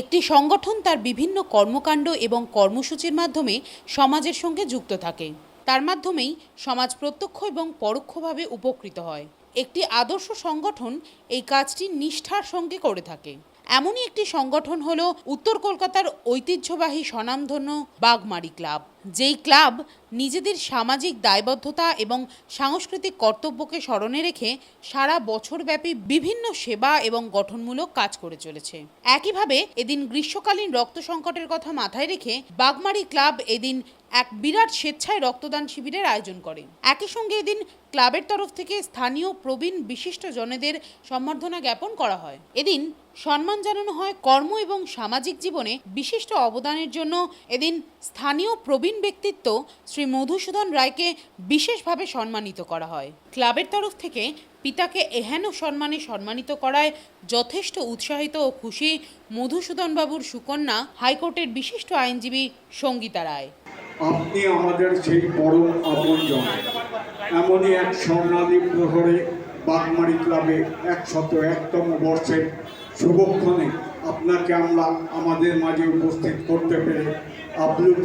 একটি সংগঠন তার বিভিন্ন কর্মকাণ্ড এবং কর্মসূচির মাধ্যমে সমাজের সঙ্গে যুক্ত থাকে। তার মাধ্যমেই সমাজ প্রত্যক্ষ এবং পরোক্ষভাবে উপকৃত হয়। একটি আদর্শ সংগঠন এই কাজটি নিষ্ঠার সঙ্গে করে থাকে। এমনই একটি সংগঠন হল উত্তর কলকাতার ঐতিহ্যবাহী স্বনামধন্য বাগমারি ক্লাব। যেই ক্লাব নিজেদের সামাজিক দায়বদ্ধতা এবং সাংস্কৃতিক কর্তব্যকে স্মরণে রেখে সারা বছরব্যাপী বিভিন্ন সেবা এবং গঠনমূলক কাজ করে চলেছে। একইভাবে এদিন গ্রীষ্মকালীন রক্ত সংকটের কথা মাথায় রেখে বাগমারি ক্লাব এদিন এক বিরাট স্বেচ্ছায় রক্তদান শিবিরের আয়োজন করে। একই সঙ্গে এদিন ক্লাবের তরফ থেকে স্থানীয় প্রবীণ বিশিষ্ট জনেদের সম্বর্ধনা জ্ঞাপন করা হয়। এদিন সম্মান জানানো হয় কর্ম এবং সামাজিক জীবনে বিশিষ্ট অবদানের জন্য। এদিন স্থানীয় প্রবীণ ব্যক্তিত্ব শ্রী মধুসূদন রায়কে বিশেষভাবে সম্মানিত করা হয়। ক্লাবের তরফ থেকে পিতাকে এহেন সম্মানে সম্মানিত করায় যথেষ্ট উৎসাহিত ও খুশি মধুসূদন বাবুর সুকন্যা হাইকোর্টের বিশিষ্ট আইনজীবী সঙ্গীতা রায়। আপনি আমাদের সেই পরম আপনজন এমনই এক স্বর্ণালী প্রহরে বাগমারি ক্লাবে একশত একতম বর্ষের শুভক্ষণে আপনাকে আমরা আমাদের মাঝে উপস্থিত করতে পেরে আপ্লুত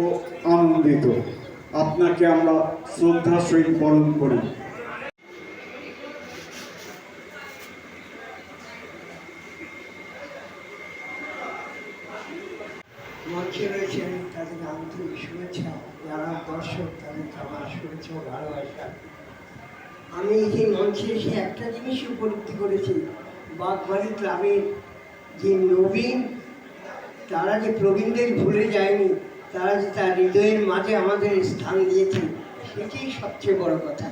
ও আনন্দিত। আপনাকে আমরা শ্রদ্ধার সহিত বরণ করি। মঞ্চে রয়েছেন তাদের আন্তরিক শুভেচ্ছা। যারা দর্শক তাদেরকে আমার শুভেচ্ছা ভালোবাসা। আমি এই মঞ্চে এসে একটা জিনিস উপলব্ধি করেছি। বাগবাড়ি ক্লাবের যে নবীন, তারা যে প্রবীণদের ভুলে যায়নি, তারা যে তার হৃদয়ের মাঝে আমাদের স্থান দিয়েছে সেটাই সবচেয়ে বড় কথা।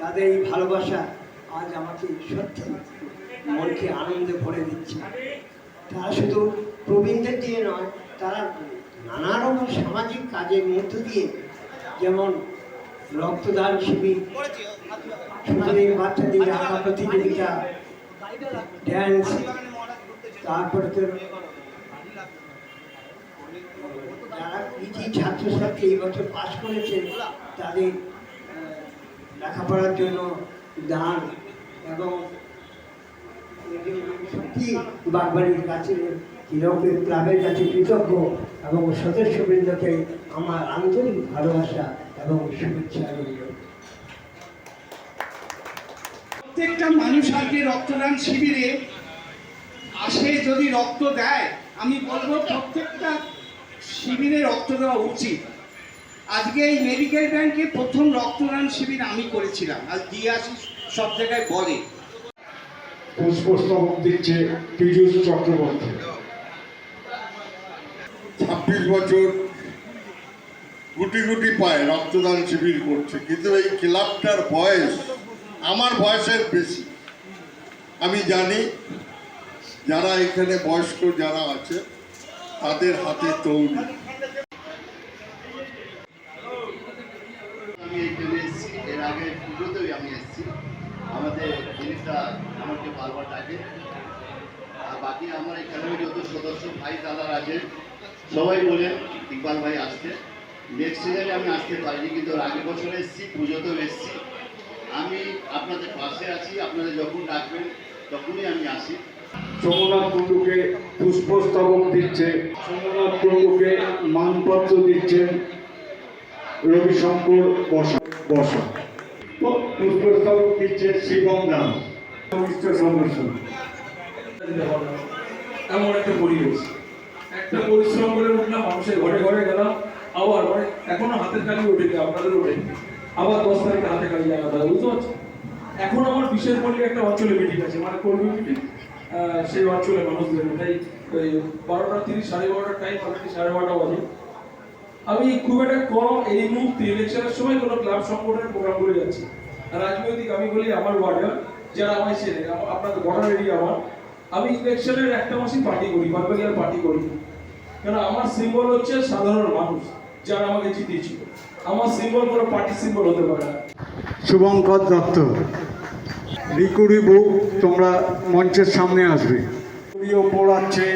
তাদের এই ভালোবাসা আজ আমাকে সত্যি মনকে আনন্দে ভরে দিচ্ছে। তারা শুধু প্রবীণদের দিয়ে নয়, তারা নানা রকম সামাজিক কাজের মধ্য দিয়ে যেমন রক্তদান শিবির বাচ্চাদের আঁকা প্রতিযোগিতা ড্যান্স তারপরে তো যারা কৃতি ছাত্রছাত্রী এই বছর পাশ করেছেন তাদের লেখাপড়ার জন্য দান এবং সত্যি বাগবাড়ির কাছে হিরকের ক্লাবের কাছে কৃতজ্ঞ এবং সদস্যবৃন্দকে আমার আন্তরিক ভালোবাসা এবং শুভেচ্ছা রইল। প্রত্যেকটা মানুষ আজকে রক্তদান শিবিরে আসে যদি রক্ত দেয় আমি বলব প্রত্যেকটা শিবিরে রক্ত দেওয়া উচিত। আজকে এই মেডিকেল ব্যাংকে প্রথম রক্তদান শিবির আমি করেছিলাম আর দিয়ে আসি সব জায়গায় বলে। পুষ্পস্তবক দিচ্ছে পীযুষ চক্রবর্তী। ছাব্বিশ বছর গুটি গুটি পায় রক্তদান শিবির করছে কিন্তু এই ক্লাবটার বয়স আমার বয়সের বেশি। আমি জানি যারা এখানে বয়স্ক যারা আছে, তাদের হাতে তৈরি আমি এখানে এসেছি, এর আগে পুজোতেও আমি এসেছি। আমাদের জিনিসটা আমাকে বারবার ডাকে। আর বাকি আমার এখানে যত সদস্য, ভাই দাদার আছে সবাই বলেন ইকবাল ভাই আসতে নেক্সট সিজনে আমি আসতে পারিনি, কিন্তু আগের বছর এসেছি, পুজোতেও এসেছি। আমি আপনাদের পাশে আছি আপনাদের যখন ডাকবেন তখনই আমি আসি। সোমনাথ কুণ্ডুকে পুষ্পস্তবক দিচ্ছে সোমনাথ কুণ্ডুকে মানপত্র দিচ্ছেন রবিশঙ্কর বসা বসা। পুষ্পস্তবক দিচ্ছে শিবম দাস। সংশ্লিষ্ট সদস্য। দিতে হবে না। এমন একটা পরিবেশ। একটা পরিশ্রম করে উঠলাম মানুষের ঘরে ঘরে গেলাম আবার এখনও হাতের কালি ওঠেনি আপনাদের ওঠেনি। আবার দশ তারিখে হাতে জানাতে হবে, বুঝতে পারছ এখন আমার বিশেষ পল্লী একটা অঞ্চলে মিটিং আছে মানে কর্মী মিটিং সেই অঞ্চলে মানুষদের তাই ওই বারোটা তিরিশ, সাড়ে বারোটার টাইম সাড়ে বারোটা বাজে। আমি খুব একটা কম এই মুহূর্তে ইলেকশনের সময় কোনো ক্লাব সংগঠনের প্রোগ্রাম করে যাচ্ছি। রাজনৈতিক, আমি বলি আমার ওয়ার্ডে যারা আমার- আপনাদের বর্ডার এরিয়া আমার। আমি ইলেকশনের একটা মাসই পার্টি করি বাদবাকি আর পার্টি করি। কেন, আমার সিম্বল হচ্ছে সাধারণ মানুষ, যারা আমাকে জিতিয়েছিল। আমার সিম্বল কোনো পার্টি সিম্বল হতে পারে। না শুভঙ্কর দত্ত রিকুরি বুক তোমরা মঞ্চের সামনে আসবে। রিও পড়াচ্ছে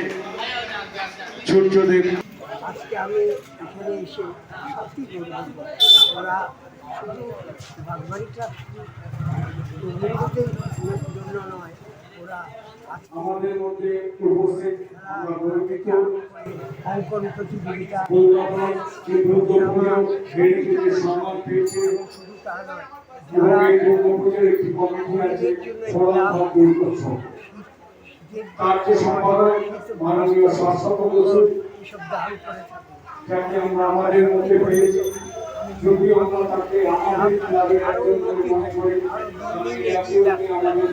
সূর্যদেব। আজকে আমি এখানে এসে সত্যি ওরা শুধু বাগবাড়ি ক্লাব প্রবীণদের জন্য নয় ওরা আমাদের মধ্যে উপস্থিত আমরা গর্বিত অঙ্কন প্রতিযোগিতা কলকাতার যে দুর্গাপুজো সেই থেকে সম্মান পেয়েছে। এবং শুধু তা নয় এবং যারা এই দুর্গাপুজোর একটি কমিটি আছে সরলভাব দুর্গোৎসব। তার যে সম্পাদক মাননীয় শাসক বসু এসব দান করে থাকে যাকে আমরা আমাদের মধ্যে পেয়েছি আমরা তাকে আমাদের ক্লাবের একজন মনে করি আমাদের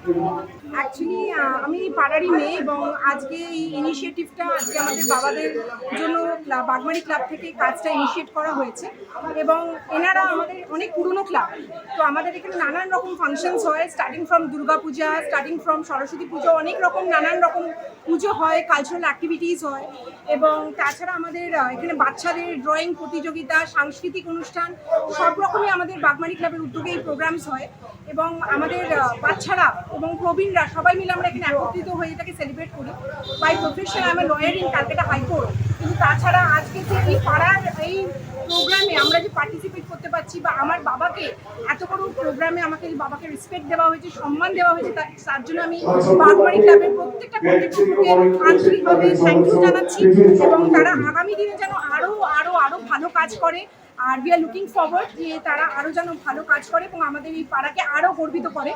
অ্যাকচুয়ালি আমি পাড়ারই মেয়ে এবং আজকে এই ইনিশিয়েটিভটা আজকে আমাদের বাবাদের জন্য বাগমারি ক্লাব থেকে কাজটা ইনিশিয়েট করা হয়েছে। এবং এনারা আমাদের অনেক পুরনো ক্লাব তো আমাদের এখানে নানান রকম ফাংশনস হয় starting from Durga Puja starting from Saraswati Puja, অনেক রকম নানান রকম পুজো হয় কালচারাল অ্যাক্টিভিটিস হয়। এবং তাছাড়া আমাদের এখানে বাচ্চাদের ড্রয়িং প্রতিযোগিতা, সাংস্কৃতিক অনুষ্ঠান, সব রকমই আমাদের বাগমারি ক্লাবের উদ্যোগে এই প্রোগ্রামস হয়। এবং আমাদের বাচ্চারা এবং প্রবীণরা সবাই মিলে আমরা এখানে একত্রিত হয়ে এটাকে সেলিব্রেট করি। বাই প্রফেশন আমি lawyer in Calcutta high court কিন্তু তাছাড়া আজকে যে এই পাড়ার এই প্রোগ্রামে আমরা যে পার্টিসিপেট করতে পারছি বা আমার বাবাকে এত বড় প্রোগ্রামে আমাকে বাবাকে রেসপেক্ট দেওয়া হয়েছে, সম্মান দেওয়া হয়েছে তার জন্য আমি বাগমারি ক্লাবের প্রত্যেকটা কর্তৃপক্ষকে আন্তরিকভাবে থ্যাংক ইউ জানাচ্ছি এবং তারা আগামী দিনে যেন আরও আরও আরও ভালো কাজ করে। আর উই আর লুকিং ফরওয়ার্ড যে তারা আরও যেন ভালো কাজ করে এবং আমাদের এই পাড়াকে আরও গর্বিত করে।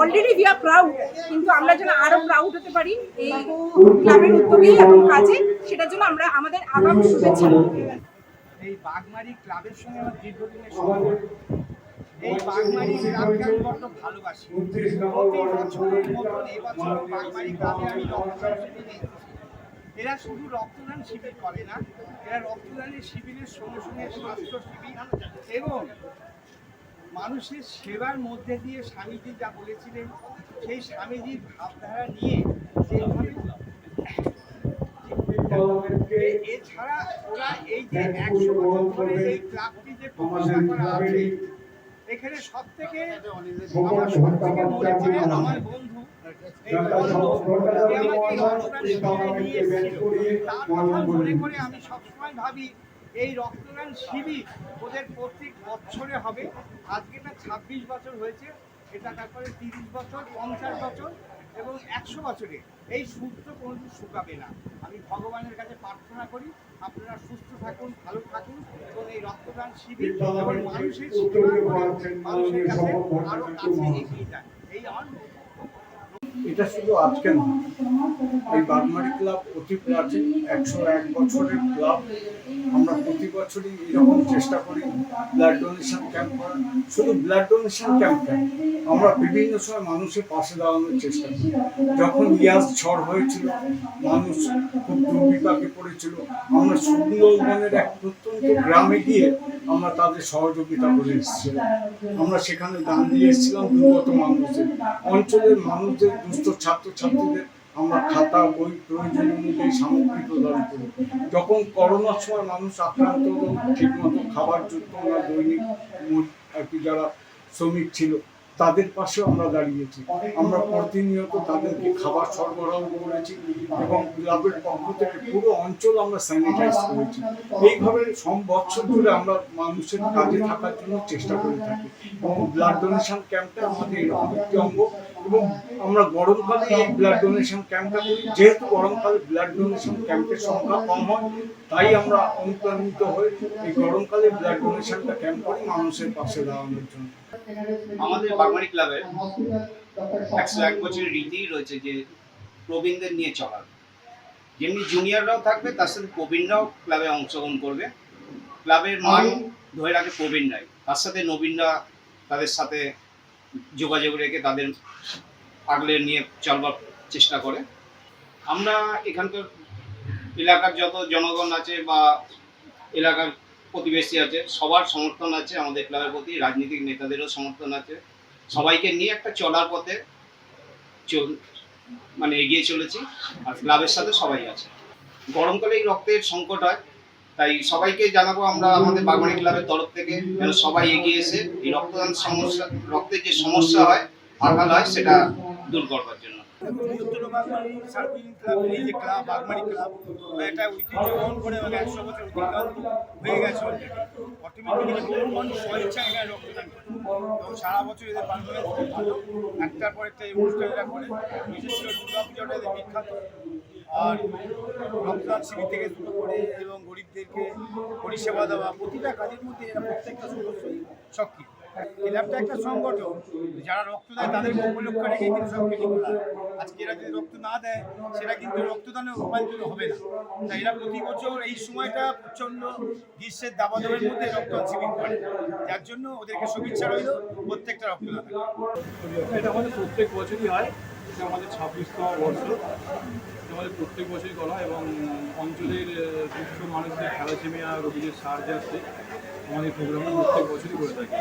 অলরেডি উই আর প্রাউড কিন্তু আমরা যেন আরও প্রাউড হতে পারি এই ক্লাবের উদ্যোগে এবং কাজে, সেটার জন্য আমরা আমাদের আগাম শুভেচ্ছা। এই বাগমারি ক্লাবের সঙ্গে আমার দীর্ঘদিনের সম্পর্ক। এই বাগমারি ভালোবাসি। এবছর বাগমারি ক্লাবে আমি নিয়েছি। এরা শুধু রক্তদান শিবির করে না, এরা রক্তদানের শিবিরের সঙ্গে সঙ্গে স্বাস্থ্য শিবির এবং মানুষের সেবার মধ্যে দিয়ে স্বামীজি যা বলেছিলেন, সেই স্বামীজির ভাবধারা নিয়ে যেভাবে এছাড়া ওরা এই যে একশো বছর ধরে এই ক্লাবটি যে প্রতিষ্ঠা করা আছে এখানে সব থেকে আমার সব থেকে মনে পড়ে আমার বন্ধু তার কথা মনে করে আমি সবসময় ভাবি এই রক্তদান শিবির ওদের প্রত্যেক বছরে হবে। আজকে এটা ছাব্বিশ বছর হয়েছে এটা তারপরে তিরিশ বছর পঞ্চাশ বছর এবং একশো বছরে এই সূত্র কোনোদিন শুকাবে না। আমি ভগবানের কাছে প্রার্থনা করি আপনারা সুস্থ থাকুন ভালো থাকুন এবং এই রক্তদান শিবির এবং মানুষের মানুষের কাছে আরও কাছে এগিয়ে যান এই এটা শুধু আজকে নয় এই বাগমারি ক্লাব অতি প্রাচীন একশো এক বছরের ক্লাব। আমরা প্রতি বছরই এরকম চেষ্টা করি ব্লাড ডোনেশন ক্যাম্প করার। শুধু ব্লাড ডোনেশন ক্যাম্প আমরা বিভিন্ন সময় মানুষের পাশে দাঁড়ানোর চেষ্টা করি। যখন ইয়াস ঝড় হয়েছিল, মানুষ খুব দুর্বিপাকে পড়েছিল। আমরা সুন্দরবনের এক প্রত্যন্ত গ্রামে গিয়ে আমরা তাদের সহযোগিতা করে এসেছিলাম। আমরা সেখানে দান দিয়ে এসেছিলাম দুর্গত মানুষদের। অঞ্চলের মানুষদের, দুস্থ ছাত্রছাত্রীদের আমরা খাতা, বই প্রয়োজন অনুযায়ী সামগ্রী প্রদান করি। যখন করোনার সময় মানুষ আক্রান্ত হলো, ঠিকমতো খাবার জুটত না, দৈনিক আর কি যারা শ্রমিক ছিল, তাদের পাশে আমরা দাঁড়িয়েছি। আমরা প্রতিনিয়ত তাদেরকে খাবার সরবরাহ করেছি এবং ক্লাবের পক্ষ থেকে পুরো অঞ্চল আমরা স্যানিটাইজ করেছি। এইভাবে সব বছর ধরে আমরা মানুষের কাজে থাকার জন্য চেষ্টা করে থাকি। এবং ব্লাড ডোনেশন ক্যাম্পটা আমাদের এরকম একটি অঙ্গ। এবং আমরা গরমকালে এই ব্লাড ডোনেশন ক্যাম্পটা করি। যেহেতু গরমকালে ব্লাড ডোনেশন ক্যাম্পের সংখ্যা কম হয়, তাই আমরা অনুপ্রাণিত হয়ে এই গরমকালে ব্লাড ডোনেশনটা ক্যাম্প করি মানুষের পাশে দাঁড়ানোর জন্য। আমাদের বাগমারি ক্লাবের একশো এক বছরের রীতি রয়েছে যে প্রবীণদের নিয়ে চলার। যেমনি জুনিয়ররাও থাকবে, তার সাথে প্রবীণরাও ক্লাবে অংশগ্রহণ করবে। ক্লাবের মান ধরে রাখে প্রবীণরাই। তার সাথে নবীনরা তাদের সাথে যোগাযোগ রেখে তাদের আগলে নিয়ে চলবার চেষ্টা করে। আমরা এখানকার এলাকার যত জনগণ আছে বা এলাকার প্রতিবেশী আছে, সবার সমর্থন আছে আমাদের ক্লাবের প্রতি, রাজনৈতিক নেতাদেরও সমর্থন আছে। সবাইকে নিয়ে একটা চলার পথে মানে এগিয়ে চলেছি আর ক্লাবের সাথে সবাই আছে। গরমকালে এই রক্তের সংকট হয়। তাই সবাইকে জানাব আমরা আমাদের বাগমারি ক্লাবের তরফ থেকে যেন সবাই এগিয়ে এসে এই রক্তদান সমস্যা রক্তের যে সমস্যা হয়, আঘাত হয়, সেটা দূর করবার জন্য। ক্লাব এটা ঐতিহ্য বহন করে এবং একশো বছর হয়ে গেছে বহু মানুষ স্বেচ্ছা এখানে রক্তদান এবং সারা বছর এদের পারফরমেন্স পর একটা এই অনুষ্ঠান বিখ্যাত। আর রক্তদান শিবির থেকে শুরু করে এবং গরিবদেরকে পরিষেবা দেওয়া, প্রতিটা কাজের মধ্যে এরা প্রত্যেকটা সদস্যই সক্রিয়। ক্লাবটা একটা সংগঠন। যারা রক্ত দেয় তাদের উপলক্ষ্য রেখে কিন্তু সব। আজকে এরা যদি রক্ত না দেয়, সেটা কিন্তু রক্তদানে রূপান্তরিত হবে না। তাই এরা প্রতি বছর এই সময়টা প্রচণ্ড গ্রীষ্মের দাবাদবের মধ্যে রক্তদান শিবির করে। যার জন্য ওদেরকে শুভেচ্ছা রইল, প্রত্যেকটা রক্তদান এটা আমাদের প্রত্যেক বছরই হয়। এটা আমাদের ছাব্বিশতম বর্ষ। আমাদের প্রত্যেক বছরই করা হয় এবং অঞ্চলের দুঃস্থ মানুষদের থ্যালাসেমিয়া রোগীদের সাহায্যার্থে আমাদের প্রোগ্রামটা প্রত্যেক বছরই করে থাকি।